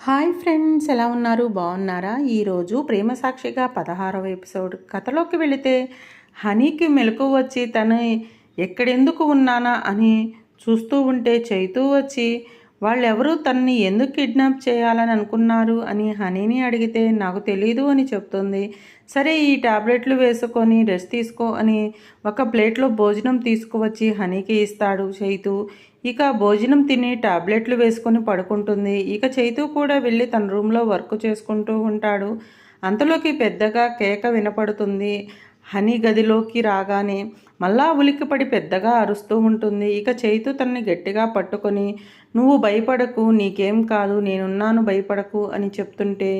Hi friends ఎలా ఉన్నారు? బాగున్నారా? ఈరోజు ప్రేమ సాక్షిగా పదహారవ ఎపిసోడ్ కథలోకి వెళితే హనీకి మెలకు వచ్చి తను ఎక్కడెందుకు ఉన్నానా అని చూస్తూ ఉంటే చైతూ వచ్చి వాళ్ళెవరూ తనని ఎందుకు కిడ్నాప్ చేయాలని అనుకున్నారు అని హనీని అడిగితే నాకు తెలీదు అని చెప్తుంది. సరే ఈ టాబ్లెట్లు వేసుకొని రెస్ట్ తీసుకో అని ఒక ప్లేట్లో భోజనం తీసుకువచ్చి హనీకి ఇస్తాడు చైతు. ఇక భోజనం తిని టాబ్లెట్లు వేసుకొని పడుకుంటుంది. ఇక చైతు కూడా వెళ్ళి తన రూమ్లో వర్క్ చేసుకుంటూ ఉంటాడు. అంతలోకి పెద్దగా కేక వినపడుతుంది. హనీ గదిలోకి రాగానే మళ్ళా ఉలిక్కిపడి పెద్దగా అరుస్తూ ఉంటుంది. ఇక చైతు తనని గట్టిగా పట్టుకొని నువ్వు భయపడకు నీకేం కాదు నేనున్నాను భయపడకు అని చెప్తుంటే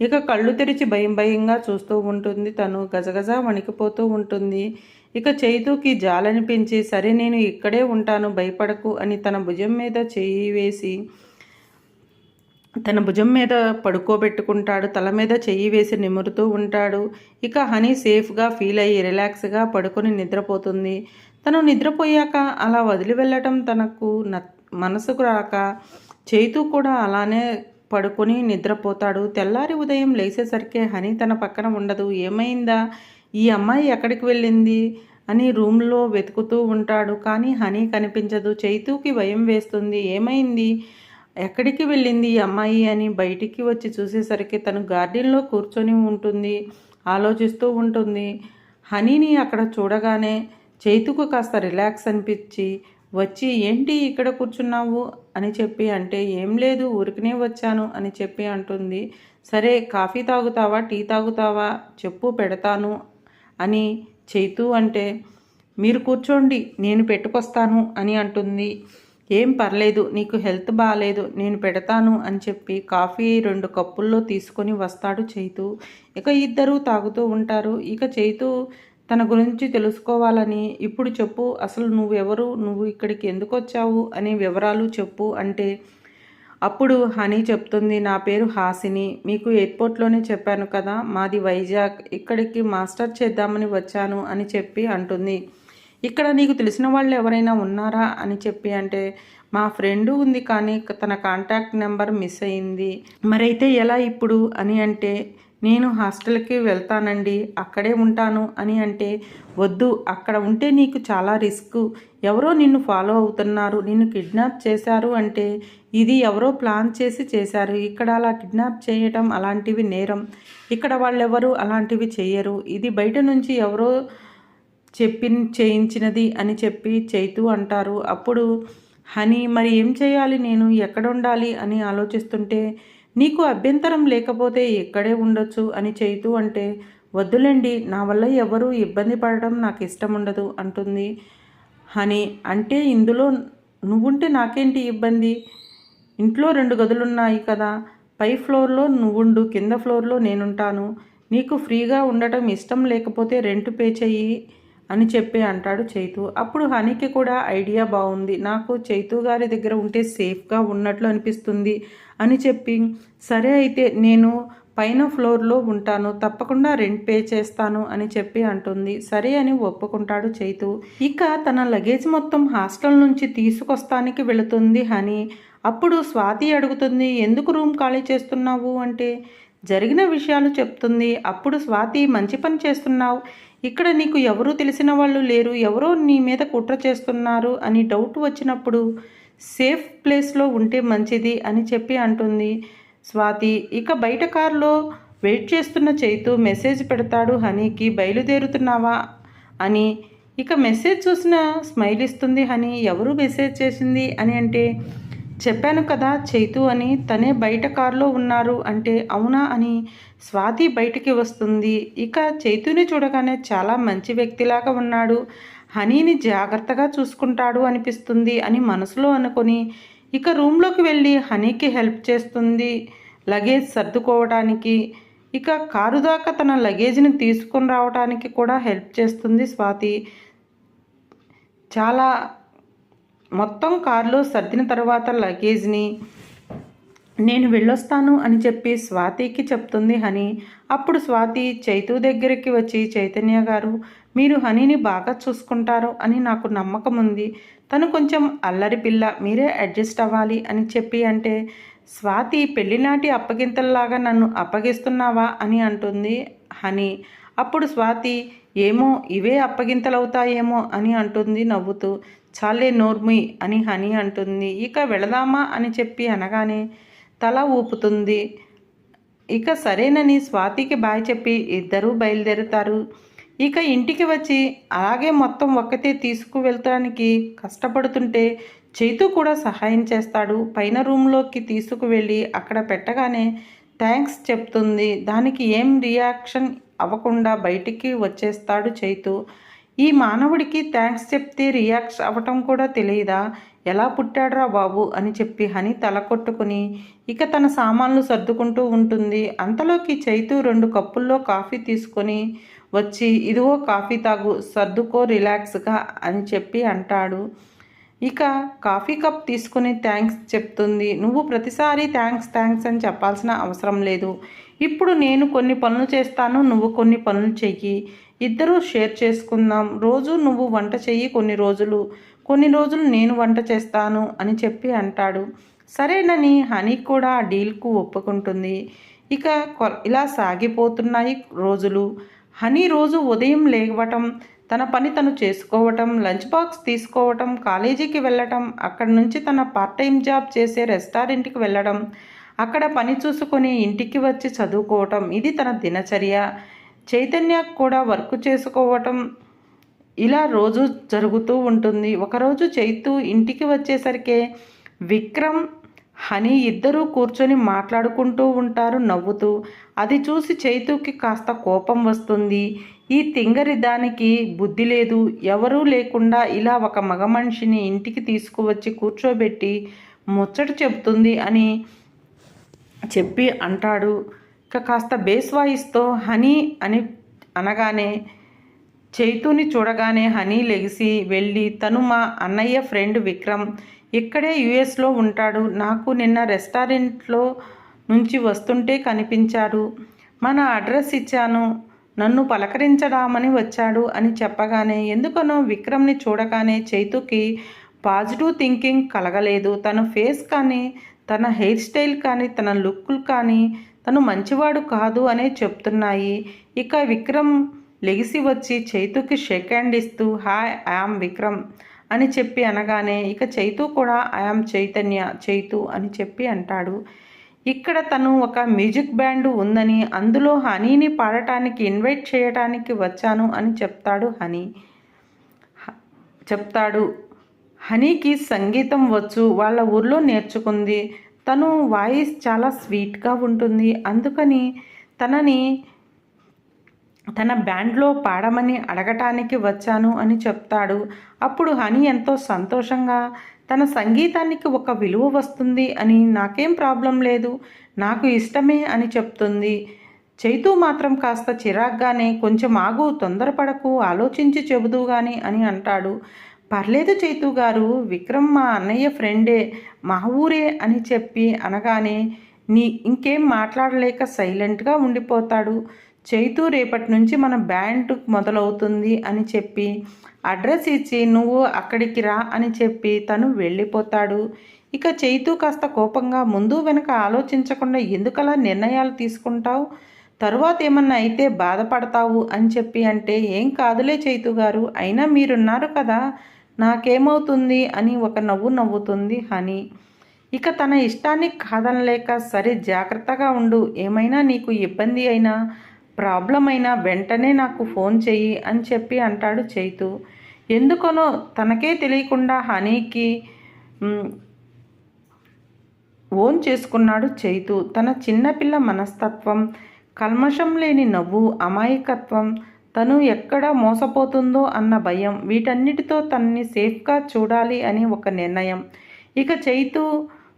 ఇక కళ్ళు తెరిచి భయం భయంగా చూస్తూ ఉంటుంది. తను గజగజ వణికిపోతూ ఉంటుంది. ఇక చైతుకి జాలనిపించి సరే నేను ఇక్కడే ఉంటాను భయపడకు అని తన భుజం మీద చేయి వేసి తన భుజం మీద పడుకోబెట్టుకుంటాడు తల మీద చెయ్యి వేసి నిమురుతూ ఉంటాడు. ఇక హనీ సేఫ్గా ఫీల్ అయ్యి రిలాక్స్గా పడుకొని నిద్రపోతుంది. తను నిద్రపోయాక అలా వదిలి వెళ్ళటం తనకు న మనసుకు రాక చేతూ కూడా అలానే పడుకొని నిద్రపోతాడు. తెల్లారి ఉదయం లేచేసరికి హనీ తన పక్కన ఉండదు. ఏమైందా? ఈ అమ్మాయి ఎక్కడికి వెళ్ళింది? అని రూమ్లో వెతుకుతూ ఉంటాడు. కానీ హనీ కనిపించదు. చైతుకి భయం వేస్తుంది. ఏమైంది? ఎక్కడికి వెళ్ళింది ఈ అమ్మాయి అని బయటికి వచ్చి చూసేసరికి తను గార్డెన్లో కూర్చొని ఉంటుంది ఆలోచిస్తూ ఉంటుంది. హనీని అక్కడ చూడగానే చేతుకు కాస్త రిలాక్స్ అనిపించి వచ్చి ఏంటి ఇక్కడ కూర్చున్నావు? అని చెప్పి అంటే ఏం లేదు ఊరికనే వచ్చాను అని చెప్పి అంటుంది. సరే కాఫీ తాగుతావా టీ తాగుతావా చెప్పు పెడతాను అని చైతు అంటే మీరు కూర్చోండి నేను పెట్టుకొస్తాను అని అంటుంది. ఏం పర్లేదు నీకు హెల్త్ బాగాలేదు నేను పెడతాను అని చెప్పి కాఫీ రెండు కప్పుల్లో తీసుకొని వస్తాడు చైతు. ఇక ఇద్దరు తాగుతూ ఉంటారు. ఇక చైతు తన గురించి తెలుసుకోవాలని ఇప్పుడు చెప్పు అసలు నువ్వెవరు నువ్వు ఇక్కడికి ఎందుకు వచ్చావు? అనే వివరాలు చెప్పు అంటే అప్పుడు హనీ చెప్తుంది నా పేరు హాసిని మీకు ఎయిర్పోర్ట్లోనే చెప్పాను కదా మాది వైజాగ్ ఇక్కడికి మాస్టర్ చేద్దామని వచ్చాను అని చెప్పి అంటుంది. ఇక్కడ నీకు తెలిసిన వాళ్ళు ఎవరైనా ఉన్నారా అని చెప్పి అంటే మా ఫ్రెండ్ ఉంది కానీ తన కాంటాక్ట్ నెంబర్ మిస్ అయింది. మరైతే ఎలా ఇప్పుడు? అని అంటే నేను హాస్టల్కి వెళ్తానండి అక్కడే ఉంటాను అని అంటే వద్దు అక్కడ ఉంటే నీకు చాలా రిస్క్. ఎవరో నిన్ను ఫాలో అవుతున్నారు నిన్ను కిడ్నాప్ చేశారు అంటే ఇది ఎవరో ప్లాన్ చేసి చేశారు. ఇక్కడ అలా కిడ్నాప్ చేయటం అలాంటివి నేరం. ఇక్కడ వాళ్ళెవరు అలాంటివి చేయరు. ఇది బయట నుంచి ఎవరో చెప్పి చేయించినది అని చెప్పి చైతు అంటారు. అప్పుడు హనీ మరి ఏం చేయాలి నేను? ఎక్కడ ఉండాలి అని ఆలోచిస్తుంటే నీకు అభ్యంతరం లేకపోతే ఎక్కడే ఉండొచ్చు అని చైతు అంటే వద్దులేండి నా వల్ల ఎవరూ ఇబ్బంది పడడం నాకు ఇష్టం ఉండదు అంటుంది హనీ. అంటే ఇందులో నువ్వుంటే నాకేంటి ఇబ్బంది? ఇంట్లో రెండు గదులున్నాయి కదా పై ఫ్లోర్లో నువ్వుండు కింద ఫ్లోర్లో నేనుంటాను. నీకు ఫ్రీగా ఉండటం ఇష్టం లేకపోతే రెంట్ పే చెయ్యి. అని చెప్పి అంటాడు చైతు. అప్పుడు హనీకి కూడా ఐడియా బాగుంది. నాకు చైతు గారి దగ్గర ఉంటే సేఫ్గా ఉన్నట్లు అనిపిస్తుంది అని చెప్పి సరే అయితే నేను పైన ఫ్లోర్లో ఉంటాను తప్పకుండా రెంట్ పే చేస్తాను అని చెప్పి అంటుంది. సరే అని ఒప్పుకుంటాడు చైతు. ఇక తన లగేజ్ మొత్తం హాస్టల్ నుంచి తీసుకొస్తానికి వెళుతుంది హనీ. అప్పుడు స్వాతి అడుగుతుంది ఎందుకు రూమ్ ఖాళీ చేస్తున్నావు? అంటే జరిగిన విషయాలు చెప్తుంది. అప్పుడు స్వాతి మంచి పని చేస్తున్నావు. ఇక్కడ నీకు ఎవరూ తెలిసిన వాళ్ళు లేరు. ఎవరో నీ మీద కుట్ర చేస్తున్నారు అని డౌట్ వచ్చినప్పుడు సేఫ్ ప్లేస్లో ఉంటే మంచిది అని చెప్పి అంటుంది స్వాతి. ఇక బయట కారులో వెయిట్ చేస్తున్న చైతు మెసేజ్ పెడతాడు. హనీకి బయలుదేరుతున్నావా? అని. ఇక మెసేజ్ చూసిన స్మైల్ ఇస్తుంది. హనీ ఎవరు మెసేజ్ చేసింది? అని అంటే చెప్పాను కదా చైతు అని తనే బయట కారులో ఉన్నారు అంటే అవునా అని స్వాతి బయటికి వస్తుంది. ఇక చైతుని చూడగానే చాలా మంచి వ్యక్తిలాగా ఉన్నాడు. హనీని జాగ్రత్తగా చూసుకుంటాడు అనిపిస్తుంది అని మనసులో అనుకొని ఇక రూమ్లోకి వెళ్ళి హనీకి హెల్ప్ చేస్తుంది. లగేజ్ సర్దుకోవడానికి ఇక కారు దాకా తన లగేజ్ని తీసుకుని రావడానికి కూడా హెల్ప్ చేస్తుంది స్వాతి. చాలా మొత్తం కారులో సర్దిన తర్వాత లగేజ్ని నేను వెళ్ళొస్తాను అని చెప్పి స్వాతికి చెప్తుంది హనీ. అప్పుడు స్వాతి చైతు దగ్గరికి వచ్చి చైతన్య గారు మీరు హనీని బాగా చూసుకుంటారు అని నాకు నమ్మకం ఉంది. తను కొంచెం అల్లరి పిల్ల మీరే అడ్జస్ట్ అవ్వాలి అని చెప్పి అంటే స్వాతి పెళ్ళినాటి అప్పగింతల్లాగా నన్ను అప్పగిస్తున్నావా అని అంటుంది హని. అప్పుడు స్వాతి ఏమో ఇవే అప్పగింతలవుతాయేమో అని అంటుంది నవ్వుతూ. చాలే నోర్మి అని హని అంటుంది. ఇక వెళదామా అని చెప్పి అనగానే తల ఊపుతుంది. ఇక సరేనని స్వాతికి బాయ్ చెప్పి ఇద్దరూ బయలుదేరుతారు. ఇక ఇంటికి వచ్చి అలాగే మొత్తం ఒక్కతే తీసుకువెళ్తానికి కష్టపడుతుంటే చైతు కూడా సహాయం చేస్తాడు. పైన రూమ్లోకి తీసుకువెళ్ళి అక్కడ పెట్టగానే థ్యాంక్స్ చెప్తుంది. దానికి ఏం రియాక్షన్ అవ్వకుండా బయటికి వచ్చేస్తాడు చైతు. ఈ మానవుడికి థ్యాంక్స్ చెప్తే రియాక్ట్ అవ్వటం కూడా తెలియదా ఎలా పుట్టాడ్రా బాబు? అని చెప్పి హని తల కొట్టుకుని ఇక తన సామాన్లు సర్దుకుంటూ ఉంటుంది. అంతలోకి చైతు రెండు కప్పుల్లో కాఫీ తీసుకొని వచ్చి ఇదిగో కాఫీ తాగు సర్దుకో రిలాక్స్గా అని చెప్పి అంటాడు. ఇక కాఫీ కప్ తీసుకుని థ్యాంక్స్ చెప్తుంది. నువ్వు ప్రతిసారి థ్యాంక్స్ థ్యాంక్స్ అని చెప్పాల్సిన అవసరం లేదు. ఇప్పుడు నేను కొన్ని పనులు చేస్తాను నువ్వు కొన్ని పనులు చెయ్యి. ఇద్దరూ షేర్ చేసుకుందాం. రోజు నువ్వు వంట చెయ్యి కొన్ని రోజులు. కొన్ని రోజులు నేను వంట చేస్తాను అని చెప్పి అంటాడు. సరేనని హనీ కూడా ఆ డీల్కు ఒప్పుకుంటుంది. ఇక ఇలా సాగిపోతున్నాయి రోజులు. హనీ రోజు ఉదయం లేవటం తన పని తను చేసుకోవటం లంచ్ బాక్స్ తీసుకోవటం కాలేజీకి వెళ్ళటం అక్కడి నుంచి తన పార్ట్ టైం జాబ్ చేసే రెస్టారెంట్కి వెళ్ళడం అక్కడ పని చూసుకొని ఇంటికి వచ్చి చదువుకోవటం ఇది తన దినచర్య. చైతన్య కూడా వర్క్ చేసుకోవటం ఇలా రోజు జరుగుతూ ఉంటుంది. ఒకరోజు చైతు ఇంటికి వచ్చేసరికి విక్రమ్ హనీ ఇద్దరూ కూర్చొని మాట్లాడుకుంటూ ఉంటారు నవ్వుతూ. అది చూసి చైతుకి కాస్త కోపం వస్తుంది. ఈ తింగరి దానికి బుద్ధి లేదు. ఎవరూ లేకుండా ఇలా ఒక మగ మనిషిని ఇంటికి తీసుకువచ్చి కూర్చోబెట్టి ముచ్చట చెబుతుంది అని చెప్పి అంటాడు. ఇక కాస్త బేస్ వాయిస్తో హనీ అని అనగానే చైతుని చూడగానే హనీ లెగిసి వెళ్ళి తను మా అన్నయ్య ఫ్రెండ్ విక్రమ్ ఇక్కడే యుఎస్లో ఉంటాడు. నాకు నిన్న రెస్టారెంట్లో నుంచి వస్తుంటే కనిపించాడు. మన అడ్రస్ ఇచ్చాను. నన్ను పలకరించడామని వచ్చాడు అని చెప్పగానే ఎందుకనో విక్రమ్ని చూడగానే చైతుకి పాజిటివ్ థింకింగ్ కలగలేదు. తన ఫేస్ కానీ తన హెయిర్ స్టైల్ కానీ తన లుక్కులు కానీ తను మంచివాడు కాదు అనే చెప్తున్నాయి. ఇక విక్రమ్ లెగిసి వచ్చి చైతుకి షేక్ హ్యాండ్ ఇస్తూ హాయ్ ఐఆమ్ విక్రమ్ అని చెప్పి అనగానే ఇక చైతు కూడా ఐఆమ్ చైతన్య చైతు అని చెప్పి అంటాడు. ఇక్కడ తను ఒక మ్యూజిక్ బ్యాండ్ ఉందని అందులో హనీని పాడటానికి ఇన్వైట్ చేయటానికి వచ్చాను అని చెప్తాడు హనీ. చెప్తాడు హనీకి సంగీతం వచ్చు వాళ్ళ ఊర్లో నేర్చుకుంది. తను వాయిస్ చాలా స్వీట్గా ఉంటుంది. అందుకని తనని తన బ్యాండ్లో పాడమని అడగటానికి వచ్చాను అని చెప్తాడు. అప్పుడు హనీ ఎంతో సంతోషంగా తన సంగీతానికి ఒక విలువ వస్తుంది అని నాకేం ప్రాబ్లం లేదు నాకు ఇష్టమే అని చెప్తుంది. చైతూ మాత్రం కాస్త చిరాగ్గానే కొంచెం ఆగు తొందరపడకు ఆలోచించి చెబుదు గాని అని అంటాడు. పర్లేదు చైతు గారు విక్రమ్ మా అన్నయ్య ఫ్రెండే మా ఊరే అని చెప్పి అనగానే నీ ఇంకేం మాట్లాడలేక సైలెంట్గా ఉండిపోతాడు. చైతు రేపటి నుంచి మన బ్యాండ్ మొదలవుతుంది అని చెప్పి అడ్రస్ ఇచ్చి నువ్వు అక్కడికి రా అని చెప్పి తను వెళ్ళిపోతాడు. ఇక చైతు కాస్త కోపంగా ముందు వెనక ఆలోచించకుండా ఎందుకలా నిర్ణయాలు తీసుకుంటావు? తరువాత ఏమన్నా అయితే బాధపడతావు అని చెప్పి అంటే ఏం కాదులే చైతు గారు అయినా మీరున్నారు కదా నాకేమవుతుంది? అని ఒక నవ్వు నవ్వుతుంది హనీ. ఇక తన ఇష్టాన్ని కాదనలేక సరే జాగ్రత్తగా ఉండు ఏమైనా నీకు ఇబ్బంది అయినా ప్రాబ్లం అయినా వెంటనే నాకు ఫోన్ చెయ్యి అని చెప్పి అంటాడు చైతు. ఎందుకనో తనకే తెలియకుండా హనీకి ఓన్ చేసుకున్నాడు చైతు. తన చిన్నపిల్ల మనస్తత్వం కల్మషం లేని నవ్వు అమాయకత్వం తను ఎక్కడ మోసపోతుందో అన్న భయం వీటన్నిటితో తనని సేఫ్గా చూడాలి అని ఒక నిర్ణయం. ఇక చైతు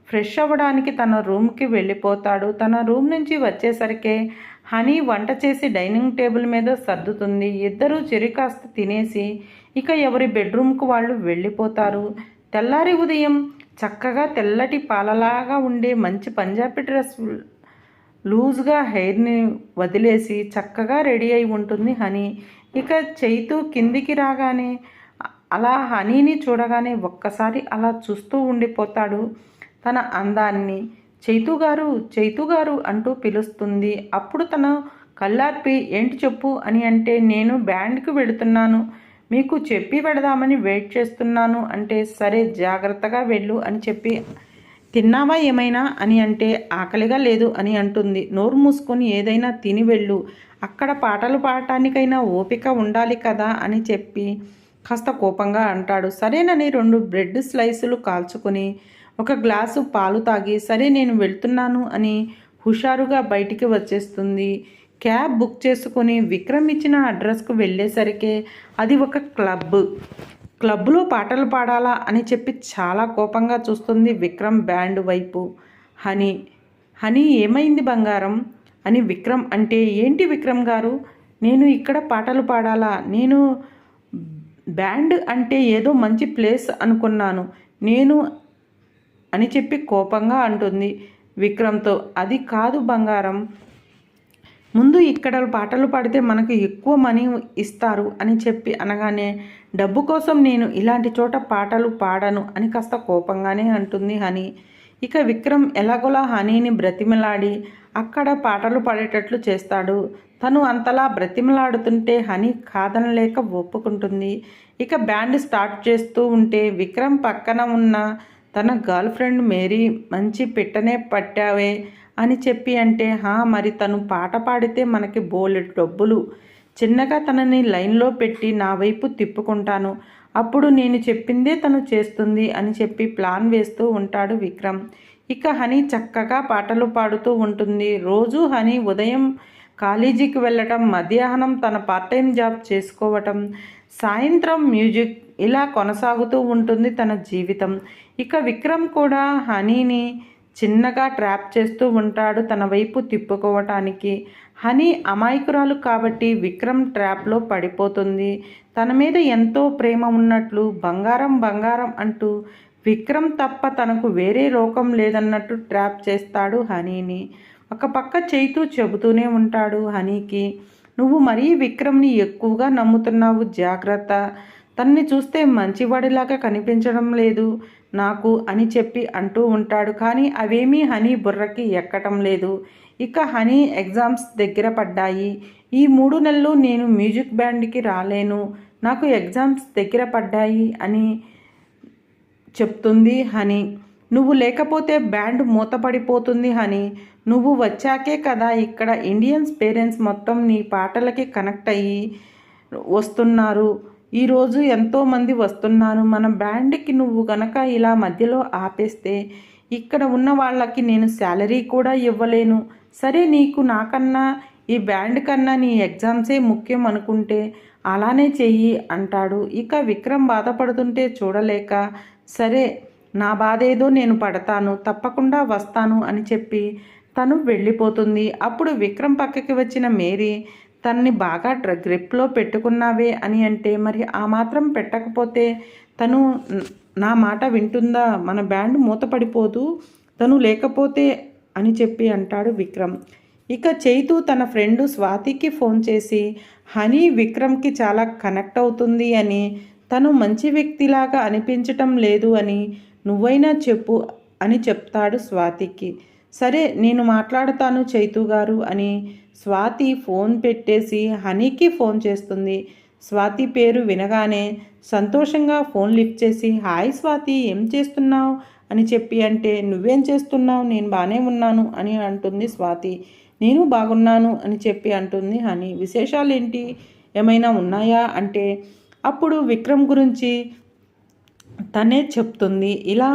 ఫ్రెష్ అవ్వడానికి తన రూమ్కి వెళ్ళిపోతాడు. తన రూమ్ నుంచి వచ్చేసరికే హనీ వంట చేసి డైనింగ్ టేబుల్ మీద సర్దుతుంది. ఇద్దరూ చెరి కాస్త తినేసి ఇక ఎవరి బెడ్రూమ్కు వాళ్ళు వెళ్ళిపోతారు. తెల్లారి ఉదయం చక్కగా తెల్లటి పాలలాగా ఉండే మంచి పంజాబీ డ్రెస్ లూజ్గా హెయిర్ని వదిలేసి చక్కగా రెడీ అయి ఉంటుంది హనీ. ఇక చైతు కిందికి రాగానే అలా హనీని చూడగానే ఒక్కసారి అలా చూస్తూ ఉండిపోతాడు తన అందాన్ని. చైతు గారు చైతు గారు అంటూ పిలుస్తుంది. అప్పుడు తన కళ్ళార్పి ఏంటి చెప్పు అని అంటే నేను బ్యాండ్కి వెళుతున్నాను. మీకు చెప్పి పెడదామని వెయిట్ చేస్తున్నాను అంటే సరే జాగ్రత్తగా వెళ్ళు అని చెప్పి తిన్నావా ఏమైనా? అని అంటే ఆకలిగా లేదు అని అంటుంది. నోరు మూసుకొని ఏదైనా తిని వెళ్ళు. అక్కడ పాటలు పాడటానికైనా ఓపిక ఉండాలి కదా అని చెప్పి కాస్త కోపంగా అంటాడు. సరేనని రెండు బ్రెడ్ స్లైసులు కాల్చుకొని ఒక గ్లాసు పాలు తాగి సరే నేను వెళ్తున్నాను అని హుషారుగా బయటికి వచ్చేస్తుంది. క్యాబ్ బుక్ చేసుకొని విక్రమ్ ఇచ్చిన అడ్రస్కు వెళ్ళేసరికి అది ఒక క్లబ్. క్లబ్లో పాటలు పాడాలా అని చెప్పి చాలా కోపంగా చూస్తుంది విక్రమ్ బ్యాండ్ వైపు. హనీ హనీ ఏమైంది బంగారం? అని విక్రమ్ అంటే ఏంటి విక్రమ్ గారు? నేను ఇక్కడ పాటలు పాడాలా? నేను బ్యాండ్ అంటే ఏదో మంచి ప్లేస్ అనుకున్నాను. నేను అని చెప్పి కోపంగా అంటుంది విక్రమ్తో. అది కాదు బంగారం. ముందు ఇక్కడ పాటలు పాడితే మనకు ఎక్కువ మనీ ఇస్తారు అని చెప్పి అనగానే డబ్బు కోసం నేను ఇలాంటి చోట పాటలు పాడను అని కాస్త కోపంగానే అంటుంది హనీ. ఇక విక్రమ్ ఎలాగోలా హనీని బ్రతిమలాడి అక్కడ పాటలు పాడేటట్లు చేస్తాడు. తను అంతలా బ్రతిమలాడుతుంటే హనీ కాదనలేక ఒప్పుకుంటుంది. ఇక బ్యాండ్ స్టార్ట్ చేస్తూ ఉంటే విక్రమ్ పక్కన ఉన్న తన గర్ల్ ఫ్రెండ్ మేరీ మంచి పిట్టనే పట్టావే అని చెప్పి అంటే హా మరి తను పాట పాడితే మనకి బోలెడు డబ్బులు. చిన్నగా తనని లైన్లో పెట్టి నా వైపు తిప్పుకుంటాను. అప్పుడు నేను చెప్పిందే తను చేస్తుంది అని చెప్పి ప్లాన్ వేస్తూ ఉంటాడు విక్రమ్. ఇక హనీ చక్కగా పాటలు పాడుతూ ఉంటుంది. రోజు హనీ ఉదయం కాలేజీకి వెళ్ళటం మధ్యాహ్నం తన పార్ట్ టైం జాబ్ చేసుకోవటం సాయంత్రం మ్యూజిక్ ఇలా కొనసాగుతూ ఉంటుంది తన జీవితం. ఇక విక్రమ్ కూడా హనీని చిన్నగా ట్రాప్ చేస్తూ ఉంటాడు తన వైపు తిప్పుకోవటానికి. హనీ అమాయకురాలు కాబట్టి విక్రమ్ ట్రాప్లో పడిపోతుంది. తన మీద ఎంతో ప్రేమ ఉన్నట్లు బంగారం బంగారం అంటూ విక్రమ్ తప్ప తనకు వేరే లోకం లేదన్నట్టు ట్రాప్ చేస్తాడు హనీని. ఒక పక్క చేయితూ చెబుతూనే ఉంటాడు హనీకి నువ్వు మరీ విక్రమ్ని ఎక్కువగా నమ్ముతున్నావు జాగ్రత్త. తన్ని చూస్తే మంచివాడిలాగా కనిపించడం లేదు. నాకు అని చెప్పి అంటూ ఉంటాడు. కానీ అవేమీ హనీ బుర్రకి ఎక్కటం లేదు. ఇక హనీ ఎగ్జామ్స్ దగ్గర పడ్డాయి. ఈ మూడు నెలలు నేను మ్యూజిక్ బ్యాండ్కి రాలేను. నాకు ఎగ్జామ్స్ దగ్గర పడ్డాయి అని చెప్తుంది హనీ. నువ్వు లేకపోతే బ్యాండ్ మూతపడిపోతుంది హనీ. నువ్వు వచ్చాకే కదా ఇక్కడ ఇండియన్స్ పేరెంట్స్ మొత్తం నీ పాటలకి కనెక్ట్ అయ్యి వస్తున్నారు. ఈరోజు ఎంతోమంది వస్తున్నారు. మన బ్యాండ్కి నువ్వు గనక ఇలా మధ్యలో ఆపేస్తే ఇక్కడ ఉన్న వాళ్ళకి నేను శాలరీ కూడా ఇవ్వలేను. సరే నీకు నాకన్నా ఈ బ్యాండ్ కన్నా నీ ఎగ్జామ్సే ముఖ్యం అనుకుంటే అలానే చెయ్యి అంటాడు. ఇక విక్రమ్ బాధపడుతుంటే చూడలేక సరే నా బాధ ఏదో నేను పడతాను తప్పకుండా వస్తాను అని చెప్పి తను వెళ్ళిపోతుంది. అప్పుడు విక్రమ్ పక్కకి వచ్చిన మేరీ తనని బాగా గ్రిప్లో పెట్టుకున్నావే అని అంటే మరి ఆ మాత్రం పెట్టకపోతే తను నా మాట వింటుందా? మన బ్యాండ్ మూతపడిపోదు తను లేకపోతే అని చెప్పి అంటాడు విక్రమ్. ఇక చైతు తన ఫ్రెండు స్వాతికి ఫోన్ చేసి హనీ విక్రమ్కి చాలా కనెక్ట్ అవుతుంది అని తను మంచి వ్యక్తిలాగా అనిపించటం లేదు అని నువ్వైనా చెప్పు అని చెప్తాడు స్వాతికి. సరే నేను మాట్లాడతాను చైతు గారు అని స్వాతి ఫోన్ పెట్టేసి హనీకి ఫోన్ చేస్తుంది. స్వాతి పేరు వినగానే సంతోషంగా ఫోన్ లిఫ్ట్ చేసి హాయ్ స్వాతి ఏం చేస్తున్నావు? అని చెప్పి అంటే నువ్వేం చేస్తున్నావు? నేను బాగానే ఉన్నాను అని అంటుంది స్వాతి. నేను బాగున్నాను అని చెప్పి అంటుంది హనీ. విశేషాలు ఏంటి ఏమైనా ఉన్నాయా? అంటే అప్పుడు విక్రమ్ గురించి తనే చెప్తుంది. ఇలా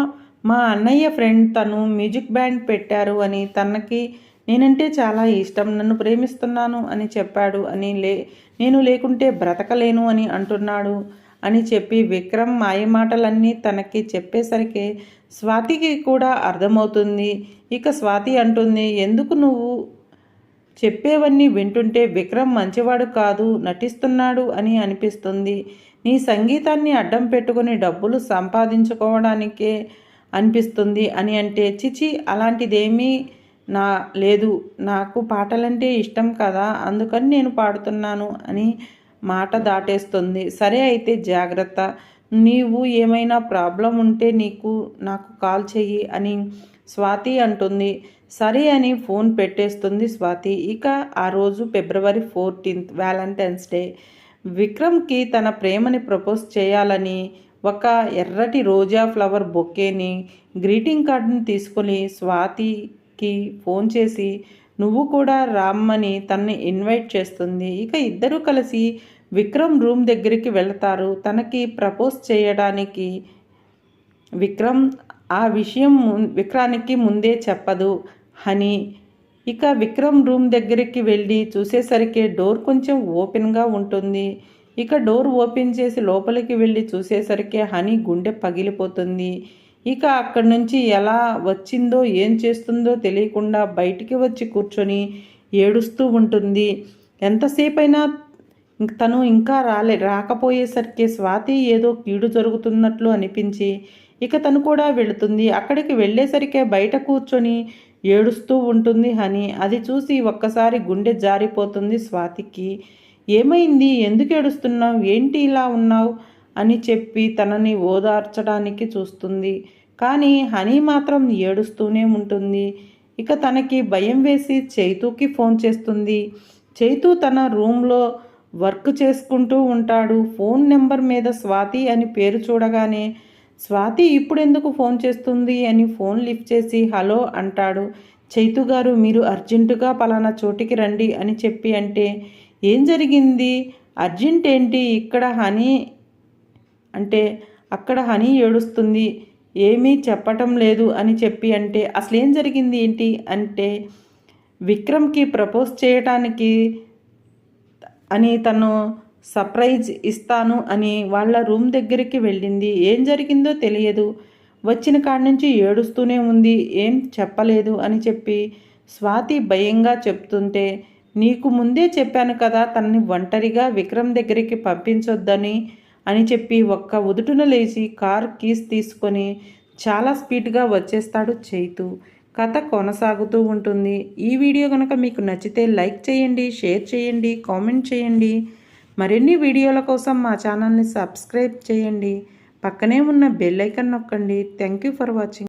మా అన్నయ్య ఫ్రెండ్ తను మ్యూజిక్ బ్యాండ్ పెట్టారు అని తనకి నేనంటే చాలా ఇష్టం నన్ను ప్రేమిస్తున్నాను అని చెప్పాడు అని లే నేను లేకుంటే బ్రతకలేను అని అంటున్నాడు అని చెప్పి విక్రమ్ మాయమాటలన్నీ తనకి చెప్పేసరికి స్వాతికి కూడా అర్థమవుతుంది. ఇక స్వాతి అంటుంది ఎందుకు నువ్వు చెప్పేవన్నీ వింటుంటే విక్రమ్ మంచివాడు కాదు నటిస్తున్నాడు అని అనిపిస్తుంది. నీ సంగీతాన్ని అడ్డం పెట్టుకుని డబ్బులు సంపాదించుకోవడానికే అనిపిస్తుంది అని అంటే చిచి అలాంటిదేమీ నా లేదు నాకు పాటలంటే ఇష్టం కదా అందుకని నేను పాడుతున్నాను అని మాట దాటేస్తుంది. సరే అయితే జాగ్రత్త. నీవు ఏమైనా ప్రాబ్లం ఉంటే నీకు నాకు కాల్ చెయ్యి అని స్వాతి అంటుంది. సరే అని ఫోన్ పెట్టేస్తుంది స్వాతి. ఇక ఆ రోజు ఫిబ్రవరి ఫోర్టీన్త్ వ్యాలంటైన్స్ డే. విక్రమ్కి తన ప్రేమని ప్రపోజ్ చేయాలని ఒక ఎర్రటి రోజా ఫ్లవర్ బొకేని గ్రీటింగ్ కార్డుని తీసుకొని కి ఫోన్ చేసి నువ్వు కూడా రామ్మని తనని ఇన్వైట్ చేస్తుంది. ఇక ఇద్దరూ కలిసి విక్రమ్ రూమ్ దగ్గరికి వెళతారు. తనకి ప్రపోజ్ చేయడానికి విక్రమ్ ఆ విషయం విక్రానికి ముందే చెప్పదు హని. ఇక విక్రమ్ రూమ్ దగ్గరికి వెళ్ళి చూసేసరికి డోర్ కొంచెం ఓపెన్గా ఉంటుంది. ఇక డోర్ ఓపెన్ చేసి లోపలికి వెళ్ళి చూసేసరికి హనీ గుండె పగిలిపోతుంది. ఇక అక్కడి నుంచి ఎలా వచ్చిందో ఏం చేస్తుందో తెలియకుండా బయటికి వచ్చి కూర్చొని ఏడుస్తూ ఉంటుంది. ఎంతసేపైనా తను ఇంకా రాలే రాకపోయేసరికి స్వాతి ఏదో కీడు జరుగుతున్నట్లు అనిపించి ఇక తను కూడా వెళుతుంది. అక్కడికి వెళ్ళేసరికే బయట కూర్చొని ఏడుస్తూ ఉంటుంది హని. అది చూసి ఒక్కసారి గుండె జారిపోతుంది స్వాతికి. ఏమైంది? ఎందుకు ఏడుస్తున్నావు? ఏంటి ఇలా ఉన్నావు? అని చెప్పి తనని ఓదార్చడానికి చూస్తుంది. కానీ హనీ మాత్రం ఏడుస్తూనే ఉంటుంది. ఇక తనకి భయం వేసి చైతూకి ఫోన్ చేస్తుంది. చైతూ తన రూమ్లో వర్క్ చేసుకుంటూ ఉంటాడు. ఫోన్ నెంబర్ మీద స్వాతి అని పేరు చూడగానే స్వాతి ఇప్పుడెందుకు ఫోన్ చేస్తుంది? అని ఫోన్ లిఫ్ట్ చేసి హలో అంటాడు. చైతు గారు మీరు అర్జెంటుగా పలానా చోటికి రండి అని చెప్పి అంటే ఏం జరిగింది? అర్జెంట్ ఏంటి ఇక్కడ హనీ అంటే అక్కడ హనీ ఏడుస్తుంది ఏమీ చెప్పటం లేదు అని చెప్పి అంటే అసలు ఏం జరిగింది ఏంటి అంటే విక్రమ్కి ప్రపోజ్ చేయటానికి అని తను సర్ప్రైజ్ ఇస్తాను అని వాళ్ళ రూమ్ దగ్గరికి వెళ్ళింది. ఏం జరిగిందో తెలియదు. వచ్చిన కాడి నుంచి ఏడుస్తూనే ఉంది. ఏం చెప్పలేదు అని చెప్పి స్వాతి భయంగా చెప్తుంటే నీకు ముందే చెప్పాను కదా తనని ఒంటరిగా విక్రమ్ దగ్గరికి పంపించొద్దని అని చెప్పి ఒక్క ఉదుటున లేచి కార్ కీస్ తీసుకొని చాలా స్పీడ్గా వచ్చేస్తాడు చైతు. కథ కొనసాగుతూ ఉంటుంది. ఈ వీడియో కనుక మీకు నచ్చితే లైక్ చేయండి షేర్ చేయండి కామెంట్ చేయండి. మరిన్ని వీడియోల కోసం మా ఛానల్ని సబ్స్క్రైబ్ చేయండి. పక్కనే ఉన్న బెల్ ఐకన్ నొక్కండి. Thank you for watching.